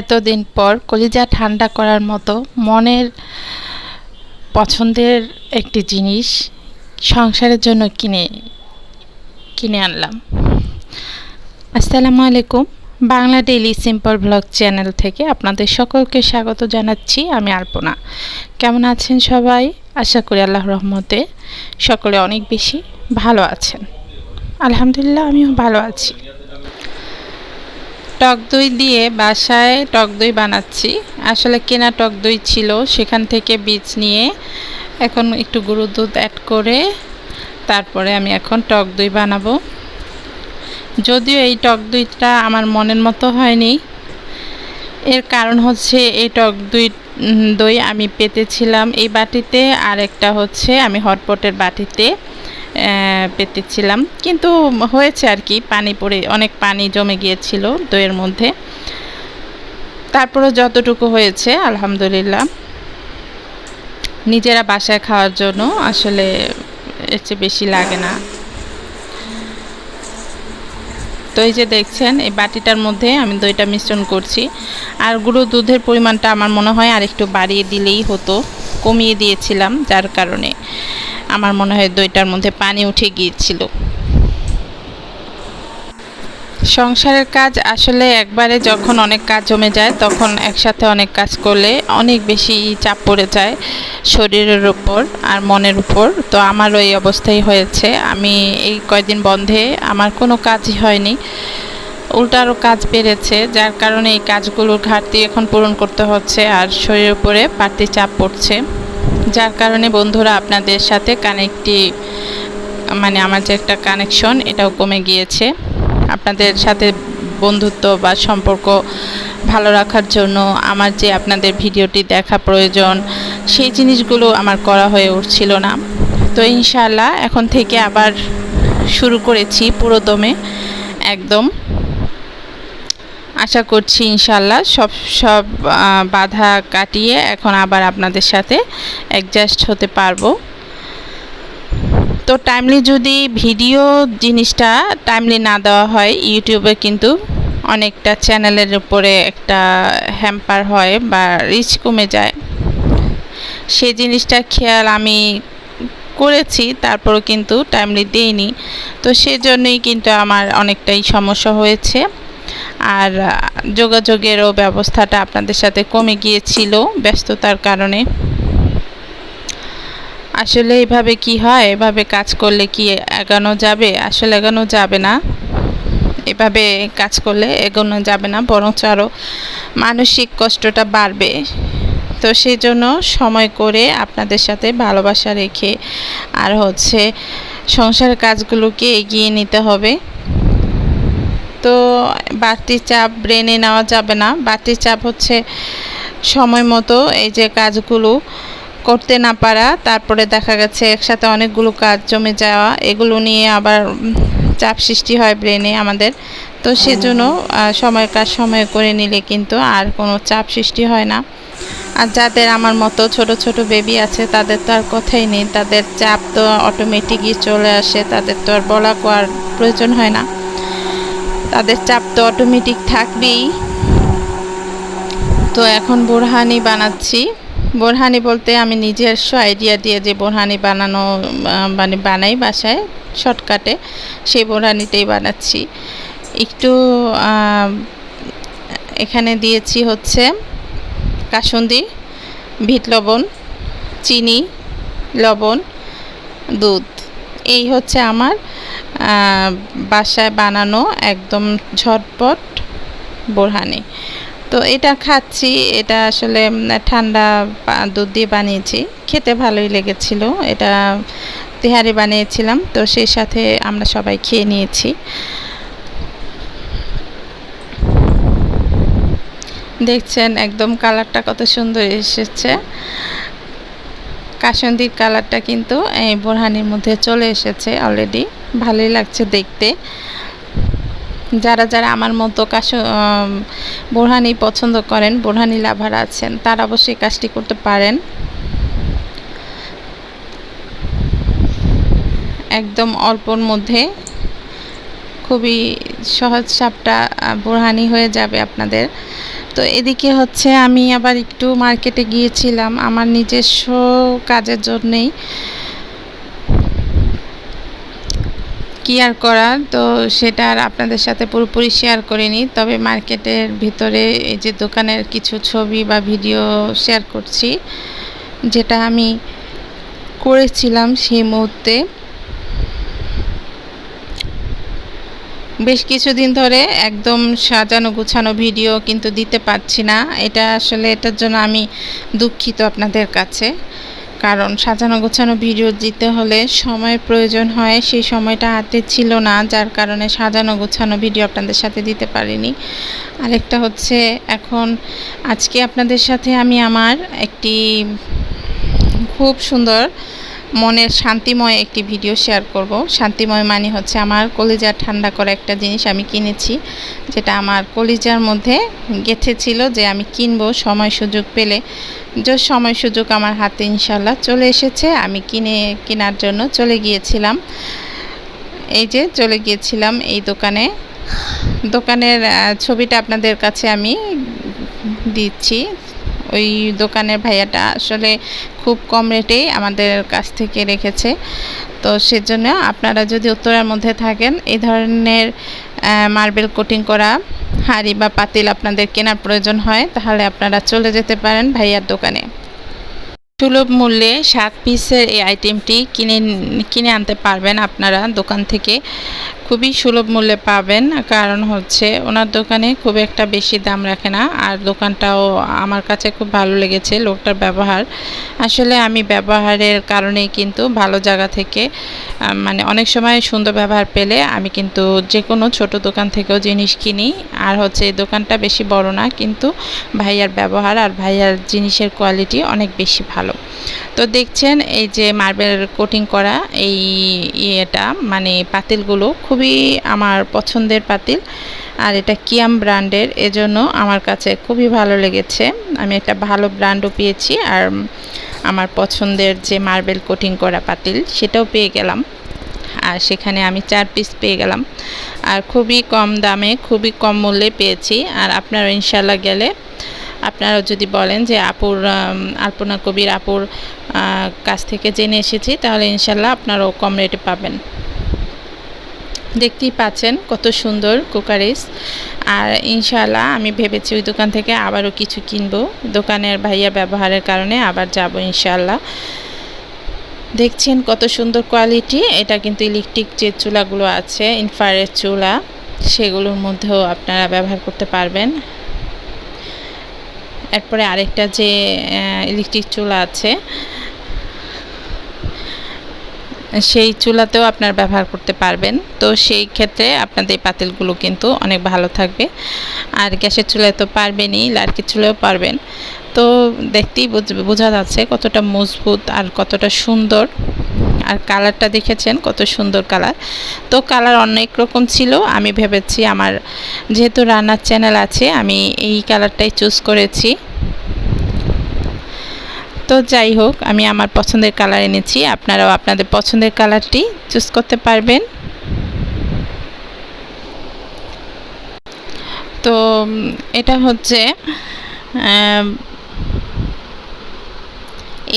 এতদিন পর কলিজা ঠান্ডা করার মতো মনের পছন্দের একটি জিনিস সংসারের জন্য কিনে কিনে আনলাম। আসসালামু আলাইকুম। Bangla daily simple blog channel থেকে আপনাদের সকলকে স্বাগত জানাচ্ছি আমি আলপনা। কেমন আছেন সবাই? আশা করি আল্লাহ রহমতে সকলে অনেক বেশি ভালো আছেন। আলহামদুলিল্লাহ, আমিও ভালো আছি। টক দই দিয়ে বাসায় টক দই বানাচ্ছি। আসলে কেনা টক দই ছিল, সেখান থেকে বীজ নিয়ে এখন একটু গরুর দুধ অ্যাড করে তারপরে আমি এখন টক দই বানাবো। যদিও এই টক দইটা আমার মনের মতো হয়নি, এর কারণ হচ্ছে এই টক দই দই আমি পেতেছিলাম এই বাটিতে, আর একটা হচ্ছে আমি হটপটের বাটিতে। পেতেছিলাম কিন্তু হয়েছে আর কি, পানি পড়ে, অনেক পানি জমে গিয়েছিল দইয়ের মধ্যে। তারপরে যতটুকু হয়েছে, আলহামদুলিল্লাহ। নিজেরা বাসায় খাওয়ার জন্য আসলে এর চেয়ে বেশি লাগে না। তো এই যে দেখছেন, এই বাটিটার মধ্যে আমি দইটা মিশ্রণ করছি। আর গুঁড়ো দুধের পরিমাণটা আমার মনে হয় আর একটু বাড়িয়ে দিলেই হতো, কমিয়ে দিয়েছিলাম, যার কারণে। আমার মনে হয় দইটার মধ্যে পানি উঠে গিয়েছিল। সংসারের কাজ আসলে একবারে যখন অনেক কাজ জমে যায়, তখন একসাথে অনেক কাজ করলে অনেক বেশি চাপ পড়ে যায় শরীরের উপর আর মনের উপর। তো আমারও এই অবস্থাই হয়েছে। আমি এই কয়দিন বন্ধে আমার কোনো কাজই হয়নি। উল্টো আরও কাজ বেড়েছে, যার কারণে এই কাজগুলোর ঘাটতি এখন পূরণ করতে হচ্ছে আর শরীরের উপরে বাড়তি চাপ পড়ছে। যার কারণে বন্ধুরা আপনাদের সাথে কানেক্টি মানে আমার যে একটা কানেকশন, এটাও কমে গিয়েছে। আপনাদের সাথে বন্ধুত্ব বা সম্পর্ক ভালো রাখার জন্য আমার যে আপনাদের ভিডিওটি দেখা প্রয়োজন, সেই জিনিসগুলো আমার করা হয়ে উঠছিল না। তো ইনশাআল্লাহ এখন থেকে আবার শুরু করেছি পুরো দমে একদম। আশা করছি ইনশাল্লাহ সব সব বাধা কাটিয়ে এখন আবার আপনাদের সাথে অ্যাডজাস্ট হতে পারব। তো টাইমলি যদি ভিডিও জিনিসটা টাইমলি না দেওয়া হয় ইউটিউবে কিন্তু অনেকটা চ্যানেলের উপরে একটা হ্যাম্পার হয় বা রিচ কমে যায়। সে জিনিসটা খেয়াল আমি করেছি, তারপরও কিন্তু টাইমলি দেইনি। তো সেজন্যই কিন্তু আমার অনেকটাই সমস্যা হয়েছে। আর যোগাযোগেরও ব্যবস্থাটা আপনাদের সাথে কমে গিয়েছিল ব্যস্ততার কারণে। আসলে এভাবে কি হয়? এভাবে কাজ করলে কি এগানো যাবে? আসলে এগানো যাবে না। এভাবে কাজ করলে এগোনো যাবে না, বরঞ্চ আরও মানসিক কষ্টটা বাড়বে। তো সেই জন্য সময় করে আপনাদের সাথে ভালোবাসা রেখে আর হচ্ছে সংসারের কাজগুলোকে এগিয়ে নিতে হবে। তো বাড়তি চাপ ব্রেনে নেওয়া যাবে না। বাড়তি চাপ হচ্ছে সময় মতো এই যে কাজগুলো করতে না পারা, তারপরে দেখা গেছে একসাথে অনেকগুলো কাজ জমে যাওয়া, এগুলো নিয়ে আবার চাপ সৃষ্টি হয় ব্রেনে আমাদের। তো সেজন্য সময়ের কাজ সময় করে নিলে কিন্তু আর কোনো চাপ সৃষ্টি হয় না। আর যাদের আমার মতো ছোট ছোট বেবি আছে, তাদের তো আর কথাই নেই। তাদের চাপ তো অটোমেটিকই চলে আসে, তাদের তো আর বলা কোয়ার প্রয়োজন হয় না। তাদের চাপ তো অটোমেটিক থাকবেই। তো এখন বোরহানি বানাচ্ছি। বোরহানি বলতে আমি নিজস্ব আইডিয়া দিয়ে যে বোরহানি বানানো মানে বানাই বাসায় শর্টকাটে সেই বোরহানিটাই বানাচ্ছি। একটু এখানে দিয়েছি হচ্ছে কাসুন্দি, ভিট লবণ, চিনি, লবণ, দুধ। এই হচ্ছে আমার বাসায় বানানো একদম ঝটপট বোরহানি। তো এটা খাচ্ছি, এটা আসলে ঠান্ডা দুধ দিয়ে বানিয়েছি। খেতে ভালোই লেগেছিল, এটা তেহারি বানিয়েছিলাম, তো সেই সাথে আমরা সবাই খেয়ে নিয়েছি। দেখছেন, একদম কালারটা কত সুন্দর এসেছে। কাসন্দির কালারটা কিন্তু, এই বোরহানির মধ্যে চলে এসেছে অলরেডি ভালোই লাগছে দেখতে। যারা যারা আমার মতো কাশ বোরহানি পছন্দ করেন, বোরহানি লাভার আছেন, তারা অবশ্যই কাজটি করতে পারেন। একদম অল্পর মধ্যে। খুবই সহজ সাপটা বোরহানি হয়ে যাবে আপনাদের। তো এদিকে হচ্ছে আমি আবার একটু মার্কেটে গিয়েছিলাম, আমার নিজস্ব কাজের জন্যেই। কি আর করার? তো সেটা আর আপনাদের সাথে পুরোপুরি শেয়ার করিনি, তবে মার্কেটের ভিতরে এই যে দোকানের কিছু ছবি বা ভিডিও শেয়ার করছি, যেটা আমি করেছিলাম সেই মুহূর্তে। বেশ কিছুদিন ধরে একদম সাজানো গুছানো ভিডিও কিন্তু দিতে পারছি না। এটা আসলে এটার জন্য আমি দুঃখিত আপনাদের কাছে। কারণ সাজানো গোছানো ভিডিও দিতে হলে সময়ের প্রয়োজন হয়, সেই সময়টা হাতে ছিল না, যার কারণে সাজানো গোছানো ভিডিও আপনাদের সাথে দিতে পারিনি। আরেকটা হচ্ছে এখন আজকে আপনাদের সাথে আমি আমার একটি খুব সুন্দর মনের শান্তিময় একটি ভিডিও শেয়ার করব। শান্তিময় মানে হচ্ছে আমার কলিজা ঠান্ডা করা একটা জিনিস আমি কিনেছি, যেটা আমার কলিজার মধ্যে গেঁথেছিল যে আমি কিনবো সময় সুযোগ পেলে। যে সময় সুযোগ আমার হাতে ইনশাল্লাহ চলে এসেছে, আমি কিনে, কেনার জন্য চলে গিয়েছিলাম। এই যে চলে গিয়েছিলাম এই দোকানে। দোকানের ছবিটা আপনাদের কাছে আমি দিচ্ছি। ওই দোকানের ভাইয়াটা আসলে খুব কম রেটেই আমাদের কাছ থেকে রেখেছে। তো সেজন্য আপনারা যদি উত্তরের মধ্যে থাকেন, এই ধরনের মার্বেল কোটিং করা হাঁড়ি বা পাতিল আপনাদের কেনার প্রয়োজন হয়, তাহলে আপনারা চলে যেতে পারেন ভাইয়ার দোকানে। সুলভ মূল্যে সাত পিসের এই আইটেমটি কিনে কিনে আনতে পারবেন আপনারা দোকান থেকে। খুবই সুলভ মূল্যে পাবেন। কারণ হচ্ছে ওনার দোকানে খুব একটা বেশি দাম রাখে না। আর দোকানটাও আমার কাছে খুব ভালো লেগেছে লোকটার ব্যবহার। আসলে আমি ব্যবহারের কারণেই কিন্তু ভালো জায়গা থেকে মানে অনেক সময় সুন্দর ব্যবহার পেলে আমি কিন্তু যে কোনো ছোট দোকান থেকেও জিনিস কিনি। আর হচ্ছে এই দোকানটা বেশি বড় না, কিন্তু ভাইয়ার ব্যবহার আর ভাইয়ার জিনিসের কোয়ালিটি অনেক বেশি ভালো। তো দেখছেন এই যে মার্বেল কোটিং করা এই ইয়েটা মানে পাতিলগুলো খুবই আমার পছন্দের পাতিল, আর এটা কিয়াম ব্র্যান্ডের, এজন্য আমার কাছে খুবই ভালো লেগেছে। আমি একটা ভালো ব্র্যান্ডও পেয়েছি, আর আমার পছন্দের যে মার্বেল কোটিং করা পাতিল, সেটাও পেয়ে গেলাম। আর সেখানে আমি চার পিস পেয়ে গেলাম। আর খুবই কম দামে, খুবই কম মূল্যে পেয়েছি, আর আপনারা ইনশাল্লাহ গেলে আপনারা যদি বলেন যে আপুর আলপনা কবির আপুর কাছ থেকে জেনে এসেছি, তাহলে ইনশাল্লাহ আপনারাও কম রেটে পাবেন। দেখতেই পাচ্ছেন কত সুন্দর কুকারিস আর ইনশাল্লাহ আমি ভেবেছি ওই দোকান থেকে আবারও কিছু কিনবো। দোকানের ভাইয়া ব্যবহারের কারণে আবার যাব ইনশাল্লাহ দেখছেন কত সুন্দর কোয়ালিটি, এটা কিন্তু ইলেকট্রিক যে চুলাগুলো আছে ইনফারের চুলা, সেগুলোর মধ্যেও আপনারা ব্যবহার করতে পারবেন। এরপরে আরেকটা যে ইলেকট্রিক চুলা আছে সেই চুলাতেও আপনার ব্যবহার করতে পারবেন। তো সেই ক্ষেত্রে আপনাদের পাতিলগুলো কিন্তু অনেক ভালো থাকবে। আর গ্যাসের চুলায় তো পারবেনই, লার্কির চুলাও পারবেন। তো দেখতেই বোঝা যাচ্ছে কতটা মজবুত আর কতটা সুন্দর। আর কালারটা দেখেছেন কত সুন্দর কালার। তো কালার অনেক রকম ছিল, আমি ভেবেছি আমার যেহেতু রান্নার চ্যানেল আছে, আমি এই কালারটাই চুজ করেছি। তো যাই হোক, আমি আমার পছন্দের কালার এনেছি। আপনারাও আপনাদের পছন্দের কালারটি চুজ করতে পারবেন। তো, এটা হচ্ছে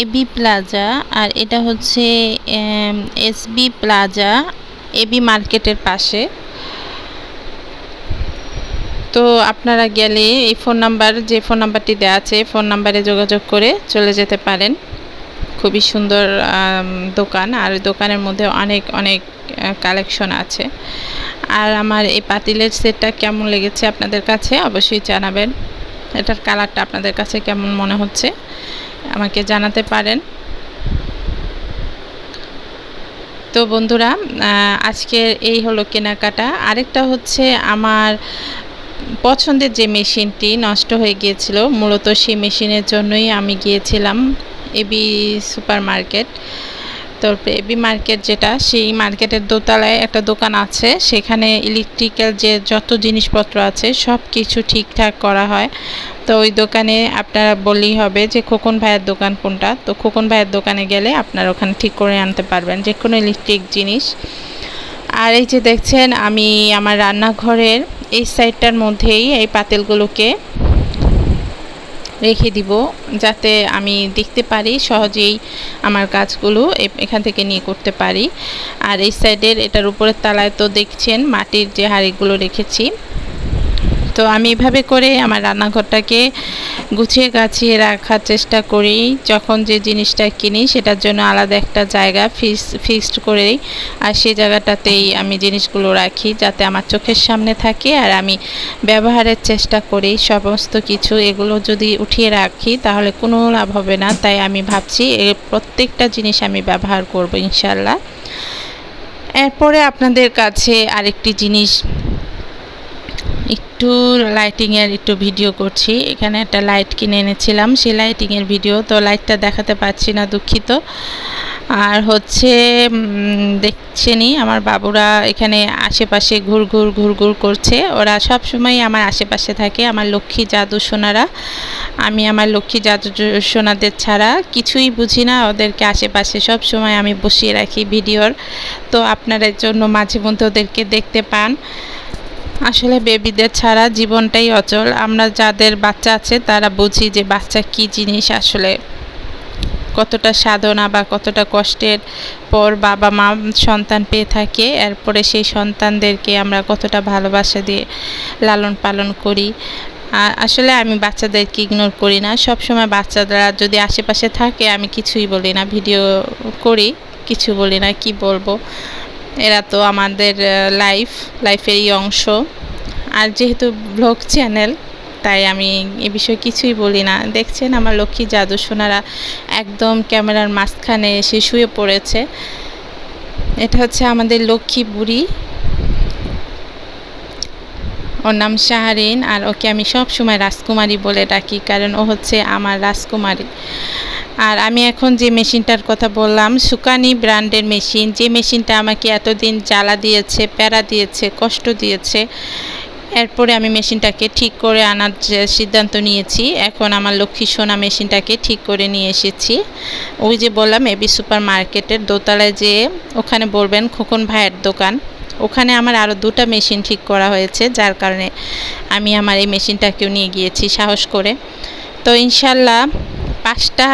এবি প্লাজা আর এটা হচ্ছে এসবি প্লাজা এবি মার্কেটের পাশে। তো আপনারা গেলে এই ফোন নাম্বার, যে ফোন নাম্বারটি দেওয়া আছে ফোন নাম্বারে যোগাযোগ করে চলে যেতে পারেন। খুবই সুন্দর দোকান, আর দোকানের মধ্যে অনেক অনেক কালেকশন আছে। আর আমার এই পাতিলের সেটটা কেমন লেগেছে আপনাদের কাছে অবশ্যই জানাবেন। এটার কালারটা আপনাদের কাছে কেমন মনে হচ্ছে আমাকে জানাতে পারেন। তো বন্ধুরা আজকের এই হলো কেনাকাটা। আরেকটা হচ্ছে আমার পছন্দের যে মেশিনটি নষ্ট হয়ে গিয়েছিল, মূলত সেই মেশিনের জন্যই আমি গিয়েছিলাম এবি সুপার মার্কেট তো এবি মার্কেট যেটা, সেই মার্কেটের দোতলায় একটা দোকান আছে, সেখানে ইলেকট্রিক্যাল যে যত জিনিসপত্র আছে সব কিছু ঠিকঠাক করা হয়। তো ওই দোকানে আপনারা বললেই হবে যে খোকন ভাইয়ের দোকান কোনটা? তো খোকন ভাইয়ের দোকানে গেলে আপনারা ওখানে ঠিক করে আনতে পারবেন যে কোনো ইলেকট্রিক জিনিস। আর এই যে দেখছেন, আমি আমার রান্নাঘরের এই সাইডটার মধ্যেই এই পাতেলগুলোকে রেখে দিব, যাতে আমি দেখতে পারি সহজেই আমার কাজগুলো এখান থেকে নিয়ে করতে পারি। আর এই সাইডের এটার উপরের তালায় তো দেখছেন মাটির যে হাঁড়িগুলো রেখেছি। তো আমি এভাবে করে আমার রান্নাঘরটাকে গুছিয়ে গাছিয়ে রাখার চেষ্টা করি। যখন যে জিনিসটা কিনি সেটার জন্য আলাদা একটা জায়গা ফিক্স, ফিক্সড করেই আর সেই জায়গাটাতেই আমি জিনিসগুলো রাখি যাতে আমার চোখের সামনে থাকে আর আমি ব্যবহারের চেষ্টা করি সমস্ত কিছু। এগুলো যদি উঠিয়ে রাখি তাহলে কোনো লাভ হবে না। তাই আমি ভাবছি এর প্রত্যেকটা জিনিস আমি ব্যবহার করব ইনশাল্লাহ। এরপরে আপনাদের কাছে আরেকটি জিনিস একটু লাইটিংয়ের একটু ভিডিও করছি। এখানে একটা লাইট কিনে এনেছিলাম, সেই লাইটিংয়ের ভিডিও তো লাইটটা দেখাতে পারছি না, দুঃখিত। আর হচ্ছে দেখছেনি আমার বাবুরা এখানে আশেপাশে ঘুরঘুর ঘুরঘুর করছে। ওরা সব সময় আমার আশেপাশে থাকে, আমার লক্ষ্মী জাদু সোনারা। আমি আমার লক্ষ্মী জাদু সোনাদের ছাড়া কিছুই বুঝি না, ওদেরকে আশেপাশে সব সময় আমি বসিয়ে রাখি ভিডিওর। তো আপনাদের জন্য মাঝে মধ্যে ওদেরকে দেখতে পান। আসলে বেবিদের ছাড়া জীবনটাই অচল। আমরা যাদের বাচ্চা আছে, তারা বুঝি যে বাচ্চা কি জিনিস আসলে। কতটা সাধনা বা কতটা কষ্টের পর বাবা মা সন্তান পেয়ে থাকে, এরপরে সেই সন্তানদেরকে আমরা কতটা ভালোবাসা দিয়ে লালন পালন করি। আসলে আমি বাচ্চাদেরকে ইগনোর করি না। সব সময় বাচ্চারা যদি আশেপাশে থাকে, আমি কিছুই বলি না। ভিডিও করি, কিছু বলি না, কি বলব? এরা তো আমাদের লাইফ লাইফেরই অংশ। আর যেহেতু ব্লগ চ্যানেল তাই আমি এ বিষয়ে কিছুই বলি না। দেখছেন আমার লক্ষ্মী জাদু সোনারা একদম ক্যামেরার মাঝখানে এসে শুয়ে পড়েছে। এটা হচ্ছে আমাদের লক্ষ্মী বুড়ি। ওর নাম শাহরিন আর ওকে আমি সব সময় রাজকুমারী বলে ডাকি, কারণ ও হচ্ছে আমার রাজকুমারী। আর আমি এখন যে মেশিনটার কথা বললাম, সুকানি ব্র্যান্ডের মেশিন, যে মেশিনটা আমাকে এতদিন জ্বালা দিয়েছে, প্যারা দিয়েছে, কষ্ট দিয়েছে, এরপরে আমি মেশিনটাকে ঠিক করে আনার যে সিদ্ধান্ত নিয়েছি, এখন আমার লক্ষ্মী সোনা মেশিনটাকে ঠিক করে নিয়ে এসেছি। ওই যে বললাম, এবি সুপার মার্কেটের দোতলায় যে, ওখানে বলবেন খোকন ভাইয়ের দোকান। ওখানে আমার আরও দুটো মেশিন ঠিক করা হয়েছে, যার কারণে আমি আমার এই মেশিনটাকেও নিয়ে গিয়েছি সাহস করে। তো ইনশাল্লাহ পাঁচটা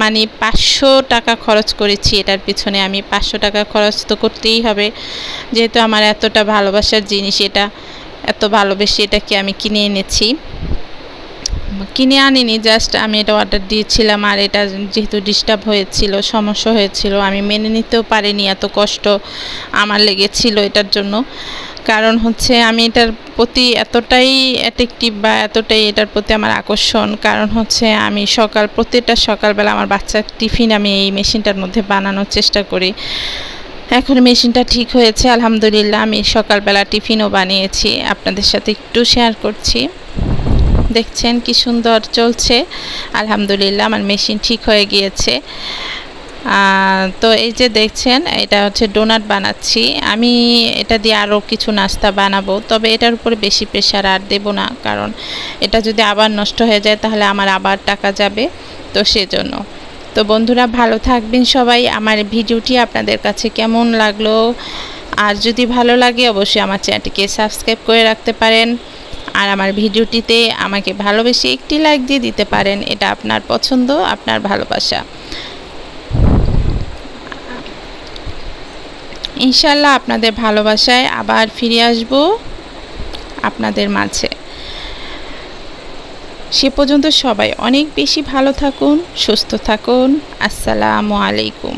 মানে পাঁচশো টাকা খরচ করেছি এটার পিছনে। আমি পাঁচশো টাকা খরচ তো করতেই হবে, যেহেতু আমার এতটা ভালোবাসার জিনিস এটা, এত ভালোবেসে এটাকে আমি কিনে এনেছি। কিনে আনিনি জাস্ট আমি এটা অর্ডার দিয়েছিলাম আর এটা যেহেতু ডিস্টার্ব হয়েছিল, সমস্যা হয়েছিল, আমি মেনে নিতেও পারিনি এত কষ্ট আমার লেগেছিল এটার জন্য। কারণ হচ্ছে আমি এটার প্রতি এতটাই অ্যাট্রাকটিভ বা এতটাই এটার প্রতি আমার আকর্ষণ। কারণ হচ্ছে আমি সকাল, প্রতিটা সকালবেলা আমার বাচ্চার টিফিন আমি এই মেশিনটার মধ্যে বানানোর চেষ্টা করি। এখন মেশিনটা ঠিক হয়েছে, আলহামদুলিল্লাহ আমি সকালবেলা টিফিনও বানিয়েছি। আপনাদের সাথে একটু শেয়ার করছি। দেখছেন কি সুন্দর চলছে। আলহামদুলিল্লাহ আমার মেশিন ঠিক হয়ে গিয়েছে। তো এই যে দেখছেন, এটা হচ্ছে ডোনাট বানাচ্ছি। আমি এটা দিয়ে আরও কিছু নাস্তা বানাবো, তবে এটার উপরে বেশি প্রেশার আর দেব না, কারণ এটা যদি আবার নষ্ট হয়ে যায়, তাহলে আমার আবার টাকা যাবে, তো সেজন্য। তো বন্ধুরা, ভালো থাকবেন সবাই। আমার ভিডিওটি আপনাদের কাছে কেমন লাগল? আর যদি ভালো লাগে, অবশ্যই আমার চ্যানেলটিকে সাবস্ক্রাইব করে রাখতে পারেন। আর আমার ভিডিওটিতে আমাকে ভালোবেসে একটি লাইক দিয়ে দিতে পারেন, এটা আপনার পছন্দ, আপনার ভালোবাসা। ইনশাল্লাহ আপনাদের ভালোবাসায় আবার ফিরে আসব আপনাদের মাঝে। সে পর্যন্ত সবাই অনেক বেশি ভালো থাকুন, সুস্থ থাকুন। আসসালামু আলাইকুম।